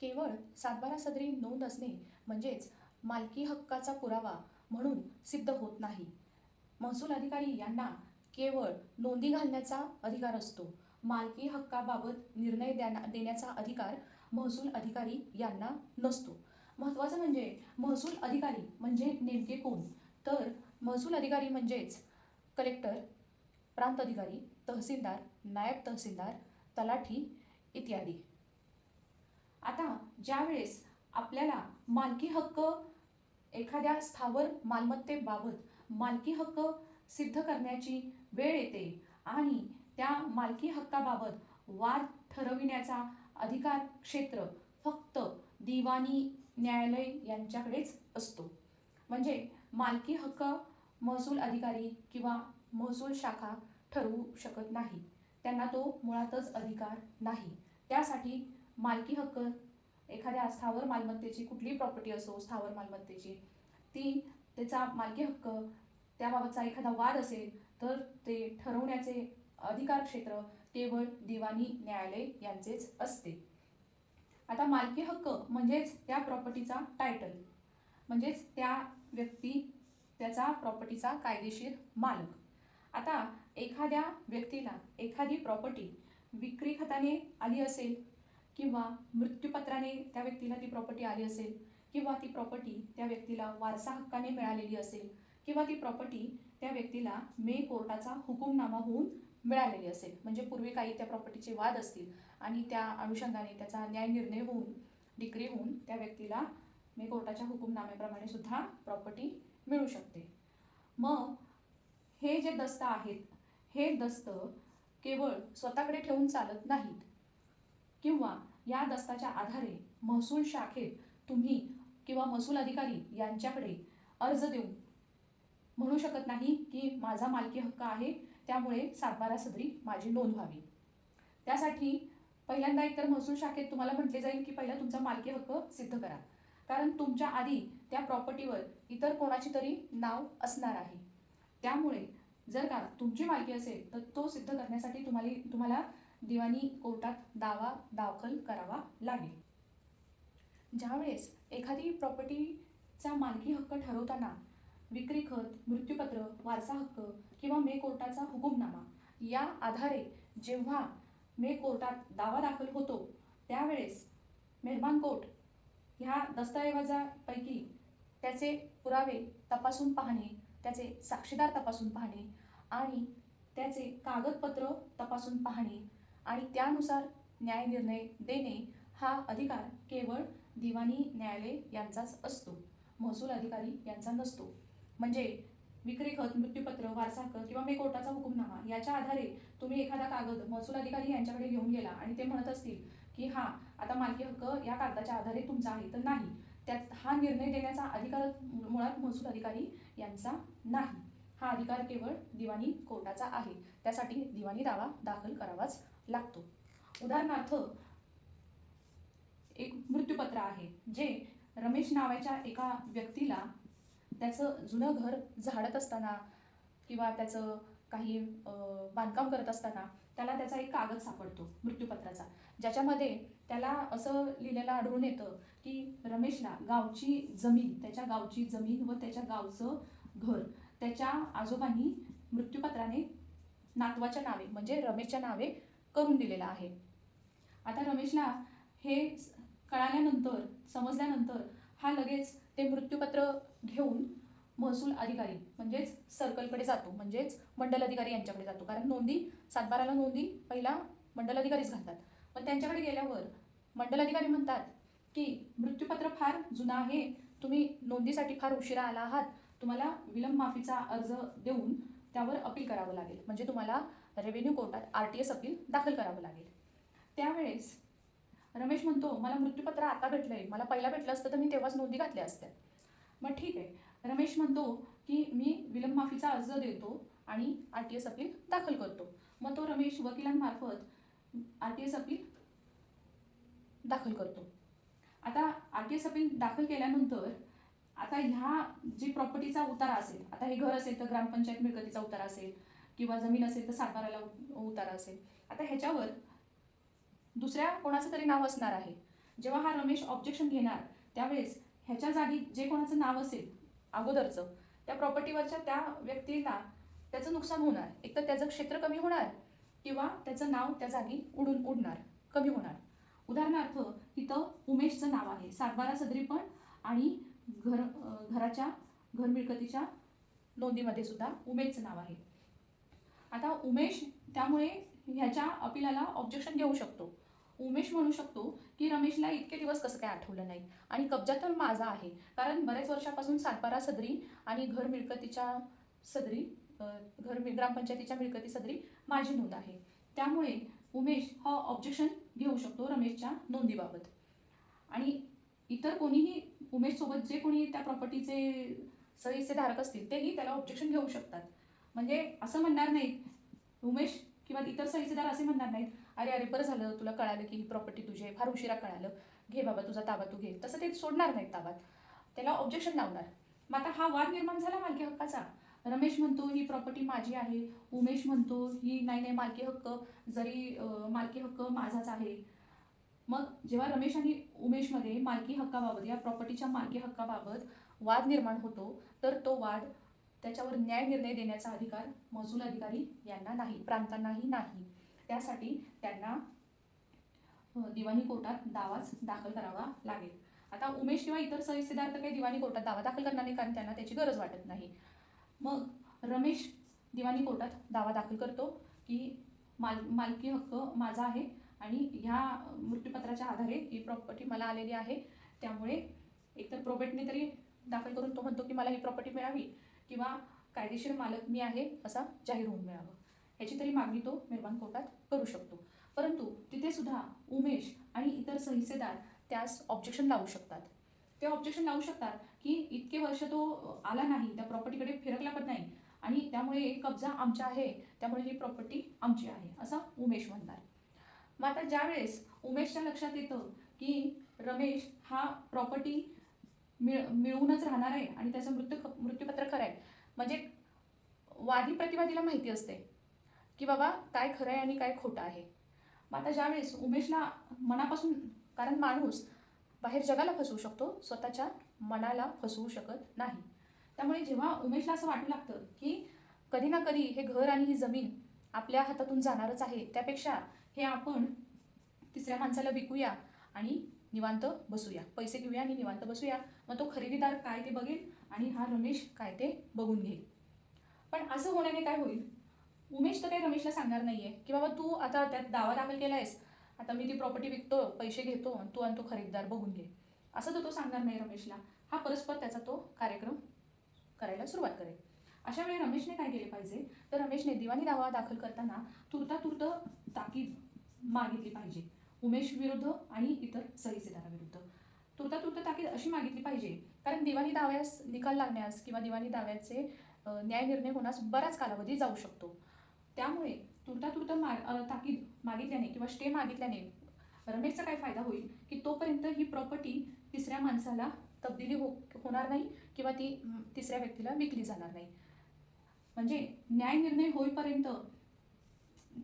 केवळ सातबारा सदरी नोंद असणे म्हणजेच मालकी हक्काचा पुरावा म्हणून सिद्ध होत नाही. महसूल अधिकारी यांना केवळ नोंदी घालण्याचा अधिकार असतो. मालकी हक्काबाबत निर्णय द्याना देण्याचा अधिकार महसूल अधिकारी यांना नसतो. महत्त्वाचं म्हणजे महसूल अधिकारी म्हणजे नेमके कोण? तर महसूल अधिकारी म्हणजेच कलेक्टर प्रांत अधिकारी तहसीलदार नायब तहसीलदार तलाठी इत्यादी. आता ज्यावेळेस आपल्याला मालकी हक्क एखाद्या स्थावर मालमत्तेबाबत मालकी हक्क सिद्ध करण्याची वेळ येते आणि त्या मालकी हक्काबाबत वाद ठरविण्याचा अधिकार क्षेत्र फक्त दिवाणी न्यायालय यांच्याकडेच असतो. म्हणजे मालकी हक्क महसूल अधिकारी किंवा महसूल शाखा ठरवू शकत नाही. त्यांना तो मुळातच अधिकार नाही. त्यासाठी मालकी हक्क एखाद्या स्थावर मालमत्तेची कुठलीही प्रॉपर्टी असो स्थावर मालमत्तेची ती त्याचा मालकी हक्क त्याबाबतचा एखादा वाद असेल तर ते ठरवण्याचे अधिकार क्षेत्र केवळ दिवाणी न्यायालय यांचेच असते. आता मालकी हक्क म्हणजेच त्या प्रॉपर्टीचा टायटल म्हणजेच त्या व्यक्ती त्याचा प्रॉपर्टीचा कायदेशीर मालक. आता एखाद्या व्यक्तीला एखादी प्रॉपर्टी विक्री खताने आली असेल किंवा मृत्यूपत्राने त्या व्यक्तीला ती प्रॉपर्टी आली असेल किंवा ती प्रॉपर्टी त्या व्यक्तीला वारसा हक्काने मिळालेली असेल किंवा ती प्रॉपर्टी त्या व्यक्तीला मे कोर्टाचा हुकूमनामा होऊन मिळालेली असेल. म्हणजे पूर्वी काही त्या प्रॉपर्टीचे वाद असतील आणि त्या अनुषंगाने त्याचा न्याय निर्णय होऊन डिक्री होऊन त्या व्यक्तीला मे कोर्टाच्या हुकूमनाम्याप्रमाणे सुद्धा प्रॉपर्टी मिळू शकते. मग हे जे दस्त आहेत हे दस्त केवळ स्वतःकडे ठेवून चालत नाहीत. किंवा या दस्ताच्या आधारे महसूल शाखेत तुम्ही किंवा महसूल अधिकारी यांच्याकडे अर्ज देऊन म्हणू शकत नाही की माझा मालकी हक्क आहे त्यामुळे सातबारा सदरी माझी नोंद व्हावी. त्यासाठी पहिल्यांदा एकतर महसूल शाखेत तुम्हाला म्हटले जाईल की पहिला तुमचा मालकी हक्क सिद्ध करा. कारण तुमच्या आधी त्या प्रॉपर्टीवर इतर कोणाची तरी नाव असणार आहे. त्यामुळे जर का तुमची मालकी असेल तर तो सिद्ध करण्यासाठी तुम्हाला तुम्हाला दिवाणी कोर्टात दावा दाखल करावा लागेल. ज्यावेळेस एखादी प्रॉपर्टीचा मालकी हक्क ठरवताना विक्री खत मृत्यूपत्र वारसा हक्क किंवा मे कोर्टाचा हुकुमनामा या आधारे जेव्हा मे कोर्टात दावा दाखल होतो त्यावेळेस मेहमान कोर्ट ह्या दस्तऐवजापैकी त्याचे पुरावे तपासून पाहणे त्याचे साक्षीदार तपासून पाहणे आणि त्याचे कागदपत्र तपासून पाहणे आणि त्यानुसार न्याय निर्णय देणे हा अधिकार केवळ दिवाणी न्यायालय यांचाच असतो. महसूल अधिकारी यांचा नसतो. म्हणजे विक्री खत मृत्यूपत्र वारसा हक्क किंवा मे कोर्टाचा याच्या आधारे तुम्ही एखादा कागद महसूल अधिकारी यांच्याकडे घेऊन गेला आणि ते म्हणत असतील की हा आता मालकी हक्क या कागदाच्या आधारे तुमचा आहे तर नाही. त्यात हा निर्णय देण्याचा अधिकार मुळात महसूल अधिकारी यांचा नाही. हा अधिकार केवळ दिवाणी कोर्टाचा आहे. त्यासाठी दिवाणी दावा दाखल करावाच लागतो. उदाहरणार्थ एक मृत्यूपत्र आहे जे रमेश नावाच्या एका व्यक्तीला त्याचं जुनं घर झाडत असताना किंवा त्याचं काही बांधकाम करत असताना त्याला त्याचा एक कागद सापडतो मृत्यूपत्राचा. ज्याच्यामध्ये त्याला असं लिहिलेलं आढळून येतं की रमेशला गावची जमीन त्याच्या गावची जमीन व त्याच्या गावचं घर त्याच्या आजोबांनी मृत्यूपत्राने नातवाच्या नावे म्हणजे रमेशच्या नावे करून दिलेलं आहे. आता रमेशला हे कळाल्यानंतर समजल्यानंतर हा लगेच ते मृत्यूपत्र घेऊन महसूल अधिकारी म्हणजेच सर्कलकडे जातो म्हणजेच मंडल अधिकारी यांच्याकडे जातो. कारण नोंदी सातबाराला नोंदी पहिला मंडल अधिकारीच घालतात. पण त्यांच्याकडे गेल्यावर मंडल अधिकारी म्हणतात की मृत्यूपत्र फार जुनं आहे. तुम्ही नोंदीसाठी फार उशिरा आला आहात. तुम्हाला विलंब माफीचा अर्ज देऊन त्यावर अपील करावं लागेल. म्हणजे तुम्हाला रेव्हेन्यू कोर्टात आर टी एस अपील दाखल करावं लागेल. त्यावेळेस रमेश म्हणतो मला मृत्यूपत्र आता भेटलं आहे मला पहिला भेटलं असतं तर मी तेव्हाच नोंदी घातल्या असत्या. मग ठीक आहे. रमेश म्हणतो की मी विलंब माफीचा अर्ज देतो आणि आर टी एस अपील दाखल करतो. मग तो रमेश वकिलांमार्फत आर टी एस अपील दाखल करतो. आता आर टी एस अपील दाखल केल्यानंतर आता ह्या जी प्रॉपर्टीचा उतारा असेल आता हे घर असेल तर ग्रामपंचायत मिळकतीचा उतारा असेल किंवा जमीन असेल तर सातबाराला उतारा असेल. आता ह्याच्यावर दुसऱ्या कोणाचं तरी नाव असणार आहे. जेव्हा हा रमेश ऑब्जेक्शन घेणार त्यावेळेस ह्याच्या जागी जे कोणाचं नाव असेल अगोदरचं त्या प्रॉपर्टीवरच्या त्या व्यक्तीला त्याचं नुकसान होणार. एक तर त्याचं क्षेत्र कमी होणार किंवा त्याचं नाव त्या जागी उडून उडणार कमी होणार. उदाहरणार्थ तिथं उमेशचं नाव आहे सातबारा सदरी पण आणि घर घराच्या घर मिळकतीच्या नोंदीमध्ये सुद्धा उमेशचं नाव आहे. आता उमेश त्यामुळे ह्याच्या अपिलाला ऑब्जेक्शन घेऊ शकतो. उमेश म्हणू शकतो की रमेशला इतके दिवस कसं काय आठवलं नाही? आणि कब्जा तर माझा आहे. कारण बऱ्याच वर्षापासून सातबारा सदरी आणि घर मिळकतीच्या सदरी घर ग्रामपंचायतीच्या मिळकती सदरी माझी नोंद आहे. त्यामुळे उमेश हा ऑब्जेक्शन घेऊ शकतो रमेशच्या नोंदीबाबत. आणि इतर कोणीही उमेशसोबत जे कोणी त्या प्रॉपर्टीचे सहीचे धारक असतील तेही त्याला ऑब्जेक्शन घेऊ शकतात. म्हणजे असं म्हणणार नाहीत. उमेश किंवा इतर सहीचेदार असे म्हणणार नाहीत. अरे अरे बरं झालं तुला कळालं की ही प्रॉपर्टी तुझी आहे फार उशिरा कळालं. घे बाबा तुझा ताबा तू घे. तसं ते सोडणार नाहीत ताबात. त्याला ऑब्जेक्शन लावणार. मग आता हा वाद निर्माण झाला मालकी हक्काचा. रमेश म्हणतो ही प्रॉपर्टी माझी आहे. उमेश म्हणतो ही नाही नाही मालकी हक्क. जरी मालकी हक्क माझाच आहे. मग जेव्हा रमेश आणि उमेशमध्ये मालकी हक्काबाबत या प्रॉपर्टीच्या मालकी हक्काबाबत वाद निर्माण होतो तर तो वाद त्याच्यावर न्याय निर्णय देण्याचा अधिकार महसूल अधिकारी यांना नाही प्रांतांनाही नाही. त्यासाठी त्यांना दिवाणी कोर्टात दावाच दाखल करावा लागेल. आता उमेश किंवा इतर सहिस्सेदार तर काही दिवाणी कोर्टात दावा दाखल करणार नाही कारण त्यांना त्याची गरज वाटत नाही. मग रमेश दिवाणी कोर्टात दावा दाखल करतो की माल मालकी हक्क माझा आहे आणि ह्या मृत्यूपत्राच्या आधारे ही प्रॉपर्टी मला आलेली आहे. त्यामुळे एकतर प्रोबेटने तरी दाखल करून तो म्हणतो की मला ही प्रॉपर्टी मिळावी. किंवा कायदेशीर मालक मी आहे असा जाहीर होऊन मिळावं. ह्याची तरी मागणी तो निर्माण कोर्टात करू शकतो. परंतु तिथे सुद्धा उमेश आणि इतर सहिस्सेदार त्यास ऑब्जेक्शन लावू शकतात. ते ऑब्जेक्शन लावू शकतात की इतके वर्ष तो आला नाही त्या प्रॉपर्टीकडे फिरकला पण नाही आणि त्यामुळे एक कब्जा आमचा आहे त्यामुळे ही प्रॉपर्टी आमची आहे असं उमेश म्हणणार मग आता ज्यावेळेस उमेशच्या लक्षात येतं की रमेश हा प्रॉपर्टी मिळ मिळूनच राहणार आहे आणि त्याचं मृत्यू मृत्यूपत्र खरं आहे. म्हणजे वादी प्रतिवादीला माहिती असते की बाबा काय खरं आहे आणि काय खोटं आहे. मग आता ज्यावेळेस उमेशला मनापासून कारण माणूस बाहेर जगाला फसवू शकतो स्वतःच्या मनाला फसवू शकत नाही. त्यामुळे जेव्हा उमेशला असं वाटू लागतं की कधी ना कधी हे घर आणि ही जमीन आपल्या हातातून जाणारच आहे त्यापेक्षा हे आपण तिसऱ्या माणसाला विकूया आणि निवांत बसूया. पैसे घेऊया आणि निवांत बसूया. मग तो खरेदीदार काय ते बघेल आणि हा रमेश काय ते बघून घेईल. पण असं होण्याने काय होईल? उमेश तर काही रमेशला सांगणार नाही आहे की बाबा तू आता त्यात दावा दाखल केला आहेस आता मी ती प्रॉपर्टी विकतो पैसे घेतो आणि तू आणि तो खरेदीदार बघून घे. असं तर तो सांगणार नाही रमेशला. हा परस्पर त्याचा तो कार्यक्रम करायला सुरुवात करेल. अशा वेळी रमेशने काय केले पाहिजे? तर रमेशने दिवाणी दावा दाखल करताना तुर्ता तुर्त ताकीद मागितली पाहिजे. उमेश विरुद्ध आणि इतर सहिसेदाराविरुद्ध तुर्ता तुर्त ताकीद अशी मागितली पाहिजे. कारण दिवाणी दाव्यास निकाल लागण्यास किंवा दिवाणी दाव्याचे न्याय निर्णय होण्यास बराच कालावधी जाऊ शकतो. त्यामुळे तुर्ता तुर्त मा ताकीद मागितल्याने किंवा स्टे मागितल्याने रमेशचा काय फायदा होईल? की तोपर्यंत ही प्रॉपर्टी तिसऱ्या माणसाला तब्दिली हो होणार नाही किंवा ती तिसऱ्या व्यक्तीला विकली जाणार नाही. म्हणजे न्याय निर्णय होईपर्यंत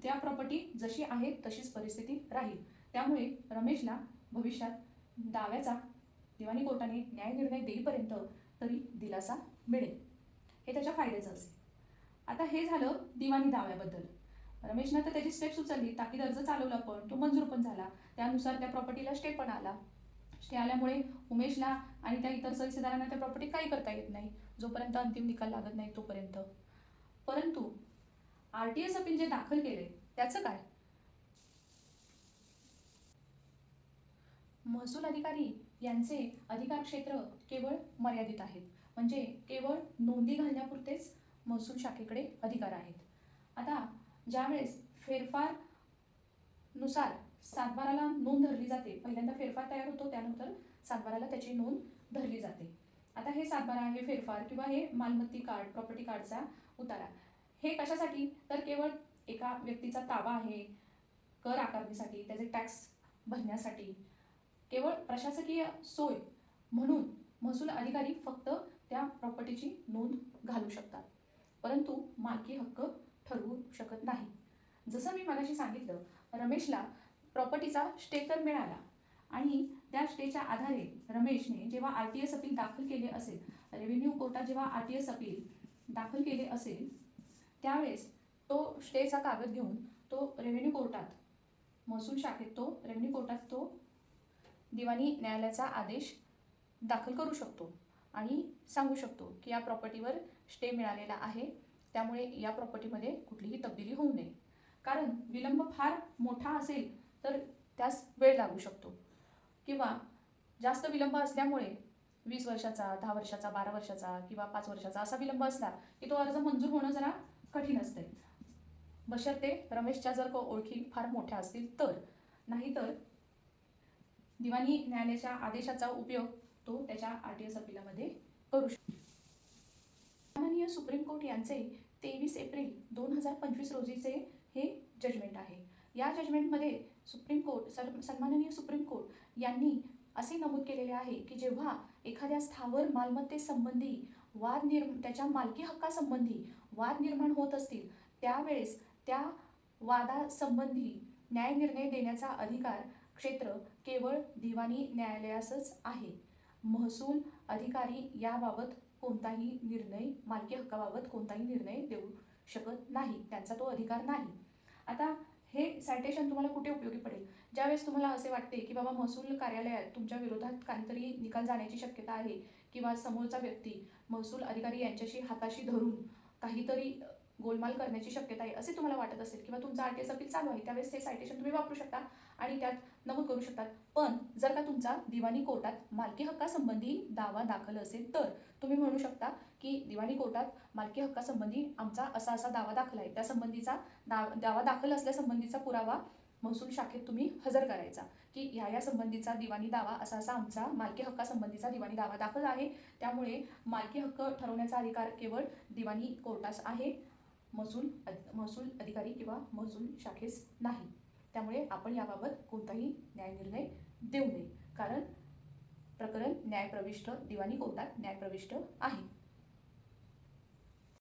त्या प्रॉपर्टी जशी आहे तशीच परिस्थिती राहील. त्यामुळे रमेशला भविष्यात दाव्याचा दिवाणी कोर्टाने न्याय निर्णय देईपर्यंत तरी दिलासा मिळेल. हे त्याच्या फायद्याचं असेल. आता हे झालं दिवाणी दाव्याबद्दल. रमेशनं तर त्याची स्टेप्स उचलली ताकीद अर्ज चालवला पण तो मंजूर पण झाला. त्यानुसार त्या प्रॉपर्टीला स्टे पण आला. स्टे आल्यामुळे उमेशला आणि त्या इतर सदस्यदारांना त्या प्रॉपर्टी काही करता येत नाही. जोपर्यंत अंतिम निकाल लागत नाही तोपर्यंत. परंतु आर टी एस अपील जे दाखल केले त्याचं काय? महसूल अधिकारी यांचे अधिकार क्षेत्र केवळ मर्यादित आहेत. म्हणजे केवळ नोंदी घालण्यापुरतेच महसूल शाखेकडे अधिकार आहेत. आता ज्यावेळेस फेरफारनुसार सातबाराला नोंद धरली जाते पहिल्यांदा फेरफार तयार होतो त्यानंतर सातबाराला त्याची नोंद धरली जाते. आता हे सातबारा हे फेरफार किंवा हे मालमत्ती कार्ड प्रॉपर्टी कार्डचा उतारा हे कशासाठी? तर केवळ एका व्यक्तीचा ताबा आहे कर आकारणीसाठी त्याचे टॅक्स भरण्यासाठी. केवळ प्रशासकीय सोय म्हणून महसूल अधिकारी फक्त त्या प्रॉपर्टीची नोंद घालू शकतात. परंतु मालकी हक्क ठरवू शकत नाही. जसं मी मगाशी सांगितलं रमेशला प्रॉपर्टीचा स्टे तर मिळाला आणि त्या स्टेच्या आधारे रमेशने जेव्हा आर टी एस अपील दाखल केले असेल रेव्हेन्यू कोर्टात जेव्हा आर टी एस अपील दाखल केले असेल त्यावेळेस तो स्टेचा कागद घेऊन तो रेव्हेन्यू कोर्टात महसूल शाखेत तो रेव्हेन्यू कोर्टात तो दिवाणी न्यायालयाचा आदेश दाखल करू शकतो आणि सांगू शकतो की या प्रॉपर्टीवर स्टे मिळालेला आहे. त्यामुळे या प्रॉपर्टीमध्ये कुठलीही तब्दिली होऊ नये. कारण विलंब फार मोठा असेल तर त्यास वेळ लागू शकतो. किंवा जास्त विलंब असल्यामुळे वीस वर्षाचा दहा वर्षाचा बारा वर्षाचा किंवा पाच वर्षाचा असा विलंब असला की तो अर्ज मंजूर होणं जरा कठीण असते बशर्ते रमेशच्या जर को ओळखी फार मोठ्या असतील तर. नाहीतर दिवाणी न्यायालयाच्या आदेशाचा उपयोग तो त्याच्या आर टी एस अपिलामध्ये करू शकतो. माननीय सुप्रीम कोर्ट यांचे तेवीस एप्रिल दोन हजार पंचवीस रोजीचे हे जजमेंट आहे. या जजमेंटमध्ये सुप्रीम कोर्ट सर सन्माननीय सुप्रीम कोर्ट यांनी असे नमूद केलेले आहे की जेव्हा एखाद्या स्थावर मालमत्तेसंबंधी वाद निर्म त्याच्या मालकी हक्कासंबंधी वाद निर्माण होत असतील त्यावेळेस त्या वादासंबंधी न्यायनिर्णय देण्याचा अधिकार क्षेत्र केवळ दिवाणी न्यायालयासच आहे. महसूल अधिकारी याबाबत कोणताही निर्णय मालकी हक्काबाबत कोणताही निर्णय देऊ शकत नाही. त्यांचा तो अधिकार नाही. आता हे सायटेशन तुम्हाला कुठे उपयोगी पडेल? ज्यावेळेस तुम्हाला असे वाटते की बाबा महसूल कार्यालयात तुमच्या विरोधात काहीतरी निकाल जाण्याची शक्यता आहे किंवा समोरचा व्यक्ती महसूल अधिकारी यांच्याशी हाताशी धरून काहीतरी गोलमाल करण्याची शक्यता आहे असे तुम्हाला वाटत असेल किंवा तुमचा आर टी एस अपील चालू आहे त्यावेळेस ते सायटेशन तुम्ही वापरू शकता आणि त्यात नमूद करू शकतात. पण जर का तुमचा दिवाणी कोर्टात मालकी हक्कासंबंधी दावा दाखल असेल तर तुम्ही म्हणू शकता की दिवाणी कोर्टात मालकी हक्कासंबंधी आमचा असा असा दावा दाखल आहे. त्या संबंधीचा दा दावा दाखल असल्यासंबंधीचा पुरावा महसूल शाखेत तुम्ही हजर करायचा की ह्या या संबंधीचा दिवाणी दावा असा असा आमचा मालकी हक्कासंबंधीचा दिवाणी दावा दाखल आहे. त्यामुळे मालकी हक्क ठरवण्याचा अधिकार केवळ दिवाणी कोर्टास आहे. महसूल महसूल अधिकारी किंवा महसूल शाखेस नाही. त्यामुळे आपण याबाबत कोणताही न्यायनिर्णय देऊ नये. कारण प्रकरण न्यायप्रविष्ट दिवाणी कोर्टात न्यायप्रविष्ट आहे.